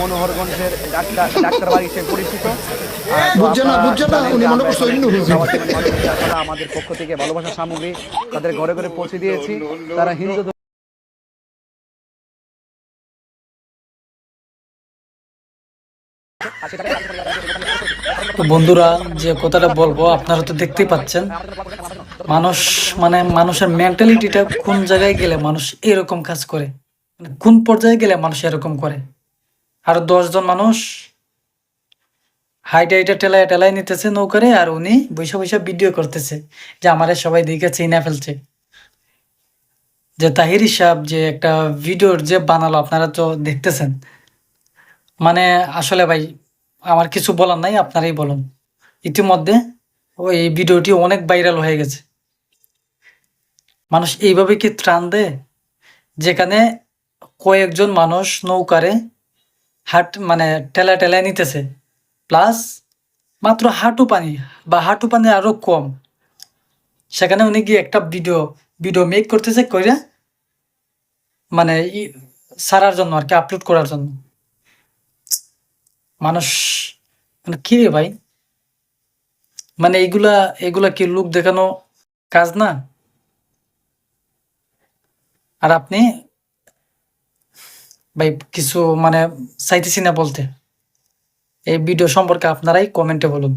মনোহরগঞ্জের doctor doctor বাড়ি হিসেবে পরিচিত না, না, উনি মনে করছে আমাদের পক্ষ থেকে ভালোবাসা সামগ্রী তাদের ঘরে ঘরে পৌঁছে দিয়েছি। তারা হিন্দু তো বন্ধুরা যে কথাটা বলব আপনারা তো দেখতেই পাচ্ছেন। মানুষ মানে মানুষের মেন্টালিটিটা কোন জায়গায় গেলে মানুষ এরকম কাজ করে? মানে কোন পর্যায়ে গেলে মানুষ এরকম করে? আর দশজন মানুষ হাইটা হাইটা টেলায় টেলায় নিতেছে নৌকারে, আর উনি বৈশা বৈশা ভিডিও করতেছে যে আমারে সবাই দিকে চিনা ফেলছে। যে তাহির সাহেব যে একটা ভিডিওর যে বানালো, আপনারা তো দেখতেছেন। মানে আসলে ভাই, আমার কিছু বলার নাই, আপনারাই বলুন। ইতিমধ্যে ওই ভিডিওটি অনেক ভাইরাল হয়ে গেছে। মানুষ এইভাবে কি ত্রাণ দেয়? যেখানে কয়েকজন মানুষ নৌকারে হাট মানে ঠেলা ঠেলায় নিতেছে। প্লাস মাত্র হাঁটু পানি, বা হাঁটু পানি আরও কম। সেখানে উনি গিয়ে একটা ভিডিও ভিডিও মেক করতেছে কইরা মানে ছাড়ার জন্য আর কি আপলোড করার জন্য। মানুষ মানে কি রে ভাই? মানে এইগুলা এগুলা কি লোক দেখানো কাজ না? আর আপনি ভাই কিছু মানে চাইতেছি না বলতে। এই ভিডিও সম্পর্কে আপনারাই কমেন্টে বলুন।